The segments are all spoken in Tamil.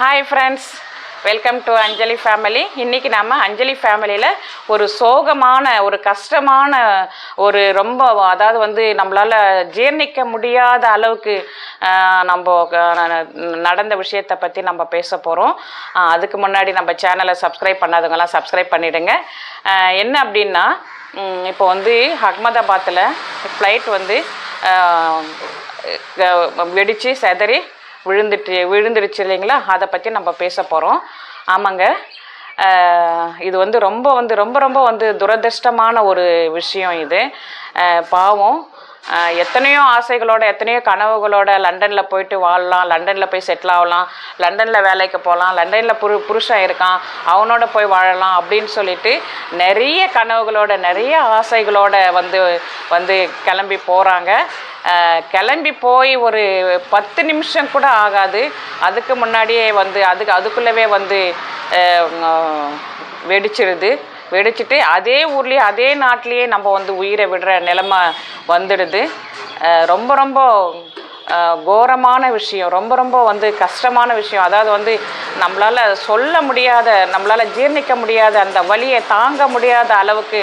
Hi friends welcome to Anjali family இன்றைக்கி நம்ம அஞ்சலி ஃபேமிலியில் ஒரு சோகமான ஒரு கஷ்டமான ஒரு ரொம்ப அதாவது வந்து நம்மளால் ஜீர்ணிக்க முடியாத அளவுக்கு நம்ம நடந்த விஷயத்தை பற்றி நம்ம பேச போகிறோம் அதுக்கு முன்னாடி நம்ம சேனலை சப்ஸ்கிரைப் பண்ணாதவங்கலாம் சப்ஸ்கிரைப் பண்ணிவிடுங்க என்ன அப்படின்னா இப்போ வந்து அகமதாபாத்தில் ஃப்ளைட் வந்து வெடித்து செதறி விழுந்துட்டு விழுந்துடுச்சு இல்லைங்களா? அதை பற்றி நம்ம பேச போகிறோம் ஆமாங்க. இது வந்து ரொம்ப வந்து ரொம்ப ரொம்ப வந்து துரதிர்ஷ்டமான ஒரு விஷயம் இது. பாவம். எத்தனையோ ஆசைகளோட எத்தனையோ கனவுகளோட லண்டனில் போயிட்டு வாழலாம். லண்டனில் போய் செட்டில் ஆகலாம். லண்டனில் வேலைக்கு போகலாம். லண்டனில் புரு புருஷன் இருக்கான். அவனோட போய் வாழலாம் அப்படின்னு சொல்லிட்டு நிறைய கனவுகளோட நிறைய ஆசைகளோட வந்து வந்து கிளம்பி போகிறாங்க கிளம்பி போய் ஒரு பத்து நிமிஷம் கூட ஆகாது. அதுக்கு முன்னாடியே வந்து அதுக்கு அதுக்குள்ளவே வந்து வெடிச்சிடுது வெடிச்சிருது. வெடிச்சிட்டு அதே ஊர்லேயே அதே நாட்டிலேயே நம்ம வந்து உயிரை விடுற நிலைமை வந்துடுது. ரொம்ப ரொம்ப கோரமான விஷயம். ரொம்ப ரொம்ப வந்து கஷ்டமான விஷயம். அதாவது வந்து நம்மளால் சொல்ல முடியாத நம்மளால் ஜீர்ணிக்க முடியாத அந்த வலியை தாங்க முடியாத அளவுக்கு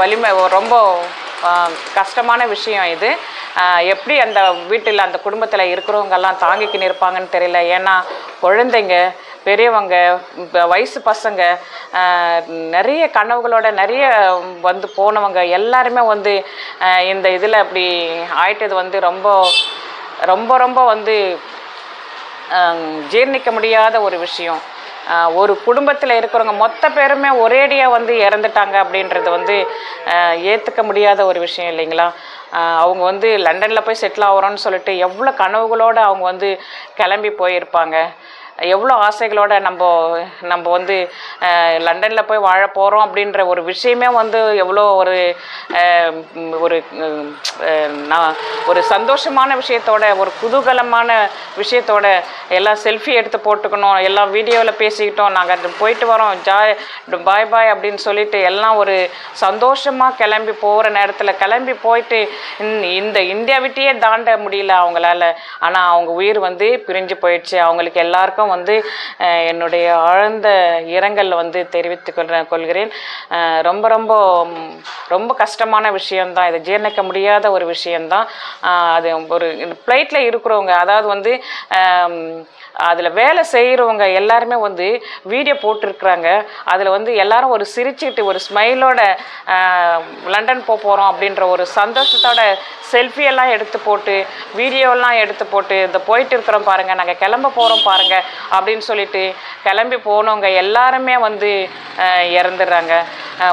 வலிமை ரொம்ப கஷ்டமான விஷயம் இது. எப்படி அந்த வீட்டில் அந்த குடும்பத்தில் இருக்கிறவங்கெல்லாம் தாங்கிக்கின்னு இருப்பாங்கன்னு தெரியல. ஏன்னா குழந்தைங்க பெரியவங்க வயசு பசங்க நிறைய கனவுகளோட நிறைய வந்து போனவங்க எல்லாருமே வந்து இந்த இதில் அப்படி ஆயிட்டது வந்து ரொம்ப ரொம்ப ரொம்ப வந்து ஜீர்ணிக்க முடியாத ஒரு விஷயம். ஒரு குடும்பத்தில் இருக்கிறவங்க மொத்த பேருமே ஒரேடியாக வந்து இறந்துட்டாங்க அப்படின்றது வந்து ஏற்றுக்க முடியாத ஒரு விஷயம் இல்லைங்களா? அவங்க வந்து லண்டனில் போய் செட்டில் ஆகிறோன்னு சொல்லிட்டு எவ்வளோ கனவுகளோடு அவங்க வந்து கிளம்பி போயிருப்பாங்க. எவ்வளோ ஆசைகளோட நம்ம நம்ம வந்து லண்டனில் போய் வாழ போகிறோம் அப்படின்ற ஒரு விஷயமே வந்து எவ்வளோ ஒரு ஒரு நான் ஒரு சந்தோஷமான விஷயத்தோட ஒரு குதூகலமான விஷயத்தோட எல்லாம் செல்ஃபி எடுத்து போட்டுக்கணும் எல்லாம் வீடியோவில் பேசிக்கிட்டோம் நாங்கள் போயிட்டு வரோம் ஜாய் பாய் பாய் அப்படின்னு சொல்லிட்டு எல்லாம் ஒரு சந்தோஷமாக கிளம்பி போகிற நேரத்தில் கிளம்பி போயிட்டு இந்த- இந்த இந்தியா விட்டையே தாண்ட முடியல அவங்களால. ஆனால் அவங்க உயிர் வந்து பிரிஞ்சு போயிடுச்சு. அவங்களுக்கு எல்லாருக்கும் வந்து என்னுடைய ஆழ்ந்த இரங்கல் வந்து தெரிவித்துக் கொள்கிறேன். ரொம்ப ரொம்ப ரொம்ப கஷ்டமான விஷயம்தான். இதை ஜீர்ணிக்க முடியாத ஒரு விஷயம்தான். அது ஒரு ஃப்ளைட்டில் இருக்கிறவங்க அதாவது வந்து அதில் வேலை செய்கிறவங்க எல்லாருமே வந்து வீடியோ போட்டிருக்கிறாங்க. அதில் வந்து எல்லாரும் ஒரு சிரிச்சுக்கிட்டு ஒரு ஸ்மைலோட லண்டன் போக போகிறோம் அப்படின்ற ஒரு சந்தோஷத்தோட செல்ஃபியெல்லாம் எடுத்து போட்டு வீடியோலாம் எடுத்து போட்டு இந்த போயிட்டு இருக்கிறோம் பாருங்கள் நாங்கள் கிளம்ப போகிறோம் பாருங்கள் அப்படின்னு சொல்லிட்டு கிளம்பி போனவங்க எல்லாருமே வந்து அஹ், இறந்துடுறாங்க.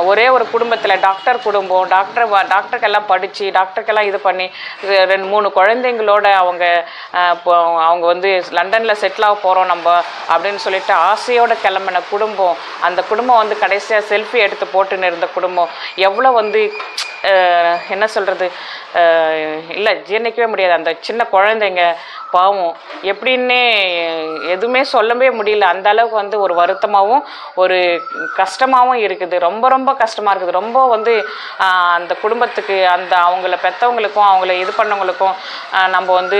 ஒரே ஒரு குடும்பத்தில் டாக்டர் குடும்பம் டாக்டர் வ- டாக்டருக்கெல்லாம் படித்து டாக்டருக்கெல்லாம் இது பண்ணி ரெண்டு மூணு குழந்தைங்களோட அவங்க இப்போ அவங்க வந்து லண்டனில் செட்டில் ஆக போகிறோம் நம்ம அப்படின்னு சொல்லிட்டு ஆசையோட கிளம்பின குடும்பம். அந்த குடும்பம் வந்து கடைசியாக செல்ஃபி எடுத்து போட்டுன்னு இருந்த குடும்பம். எவ்வளோ வந்து என்ன சொல்கிறது இல்லை ஜீர்ணிக்கவே முடியாது. அந்த சின்ன குழந்தைங்க பாவம். எப்படின்னே எதுவுமே சொல்லவே முடியல. அந்த அளவுக்கு வந்து ஒரு வருத்தமாகவும் ஒரு கஷ்டமாகவும் இருக்குது. ரொம்ப ரொம்ப கஷ்டமாக இருக்குது. ரொம்ப வந்து அந்த குடும்பத்துக்கு அந்த அவங்கள பெற்றவங்களுக்கும் அவங்கள இது பண்ணவங்களுக்கும் நம்ம வந்து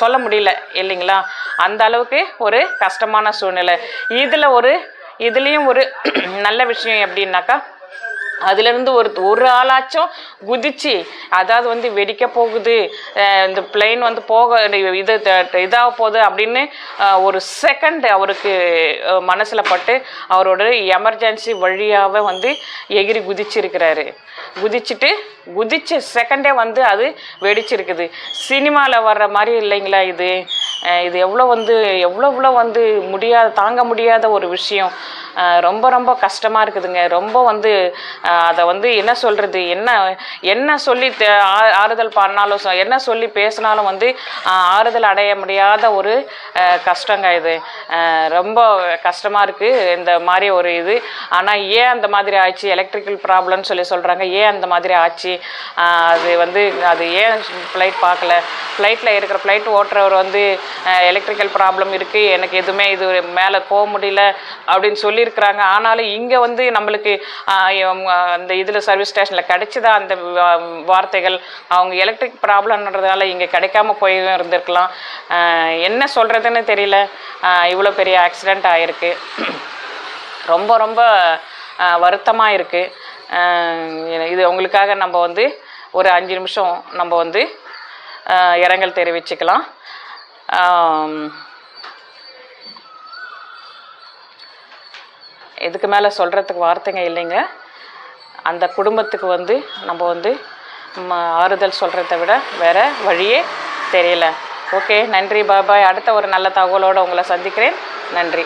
சொல்ல முடியல இல்லைங்களா? அந்த அளவுக்கு ஒரு கஷ்டமான சூழ்நிலை. இதில் ஒரு இதுலேயும் ஒரு நல்ல விஷயம் எப்படின்னாக்கா அதுலேருந்து ஒரு ஒரு ஆளாச்சும் குதிச்சு அதாவது வந்து வெடிக்க போகுது இந்த பிளெயின் வந்து போக இது த- இதாக போகுது அப்படின்னு ஒரு செகண்ட் அவருக்கு மனசில் பட்டு அவரோட எமர்ஜென்சி வழியாகவே வந்து எகிரி குதிச்சிருக்கிறாரு. குதிச்சுட்டு குதிச்ச செகண்டே வந்து அது வெடிச்சிருக்குது. சினிமாவில் வர்ற மாதிரி இல்லைங்களா இது? இது எவ்வளோ வந்து எவ்வளோ எவ்வளோ வந்து முடியாத தாங்க முடியாத ஒரு விஷயம். ரொம்ப ரொம்ப கஷ்டமாக இருக்குதுங்க. ரொம்ப வந்து அதை வந்து என்ன சொல்கிறது என்ன என்ன சொல்லி ஆ- ஆறுதல் பண்ணாலும் என்ன சொல்லி பேசினாலும் வந்து ஆறுதல் அடைய முடியாத ஒரு கஷ்டங்க இது. ரொம்ப கஷ்டமாக இருக்குது இந்த மாதிரி ஒரு இது. ஆனால் ஏன் அந்த மாதிரி ஆச்சு? எலக்ட்ரிக்கல் ப்ராப்ளம்னு சொல்லி சொல்கிறாங்க ஏன் அந்த மாதிரி ஆச்சு? அது வந்து அது ஏன் ஃப்ளைட் பார்க்கல? ஃப்ளைட்டில் இருக்கிற ஃப்ளைட் ஓட்டுறவர் வந்து எலக்ட்ரிக்கல் ப்ராப்ளம் இருக்குது எனக்கு எதுவுமே இது மேலே போக முடியல அப்படின்னு சொல்லியிருக்கிறாங்க. ஆனாலும் இங்கே வந்து நம்மளுக்கு அந்த இதில் சர்வீஸ் ஸ்டேஷனில் கிடைச்சதா அந்த வார்த்தைகள்? அவங்க எலக்ட்ரிக் ப்ராப்ளம்ன்றதால இங்கே கிடைக்காம போய் இருந்திருக்கலாம். என்ன சொல்கிறதுன்னு தெரியல. இவ்வளோ பெரிய ஆக்சிடெண்ட் ஆகிருக்கு ரொம்ப ரொம்ப வருத்தமாக இருக்குது இது உங்களுக்காக நம்ம வந்து ஒரு அஞ்சு நிமிஷம் நம்ம வந்து இரங்கல் தெரிவிச்சுக்கலாம். இதுக்கு மேலே சொல்கிறதுக்கு வார்த்தைங்க இல்லைங்க. அந்த குடும்பத்துக்கு வந்து நம்ம வந்து ம, ஆறுதல் சொல்கிறத விட வேறு வழியே தெரியல. ஓகே நன்றி பாபாய் அடுத்த ஒரு நல்ல தகவலோடு உங்களை சந்திக்கிறேன். நன்றி.